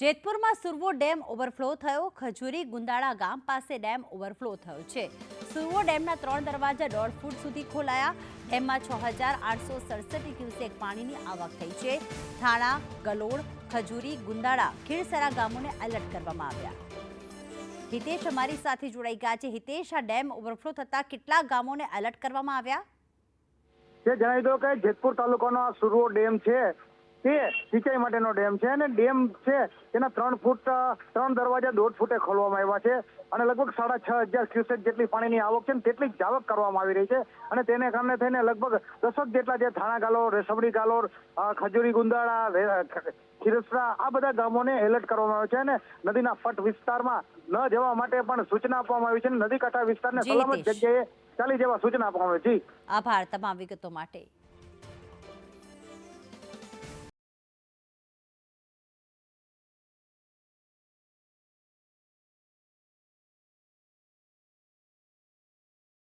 જેતપુરમાં Survo dam overflow થયો. ખજૂરી ગુંદાળા ગામ પાસે ડેમ ઓવરફ્લો થયો છે. સુરવો ડેમના ત્રણ દરવાજા દોઢ ફૂટ સુધી ખોલાયા. ડેમમાં છ હજાર આઠસો સડસઠ ક્યુસેક પાણીની આવક થઈ છે. થાણા ગલોડ ખજૂરી, ગુંદાળા ખીરસરા ગામોને એલર્ટ કરવામાં આવ્યા. હિતેશ અમારી સાથે જોડાઈ ગયા છે. હિતેશ, આ ડેમ ઓવરફ્લો થતા કેટલા ગામોને એલર્ટ કરવામાં આવ્યા? તે જણાવી દો કે જેતપુર તાલુકાનો આ સુરવો ડેમ છે. તે સિંચાઈ માટેનો ડેમ છે અને ડેમ છે તેના ત્રણ ફૂટ ત્રણ દરવાજા દોઢ ફૂટે ખોલવામાં આવ્યા છે અને લગભગ સાડા છ હજાર ક્યુસેક જેટલી પાણીની આવક છે તેટલી જ આવક કરવામાં આવી રહી છે અને તેને કારણે થઈને લગભગ દસક જેટલા જે થાણા ગાલોર રેસબડી ગાલોર ખજૂરી ગુંદાળા ખીરસરા આ બધા ગામોને એલર્ટ કરવામાં આવે છે અને નદીના ફટ વિસ્તારમાં ન જવા માટે પણ સૂચના આપવામાં આવી છે નદી કાંઠા વિસ્તારને સલામત જગ્યાએ ચાલી જવા સૂચના આપવામાં આવી છે. આભાર તમામ વિગતો માટે.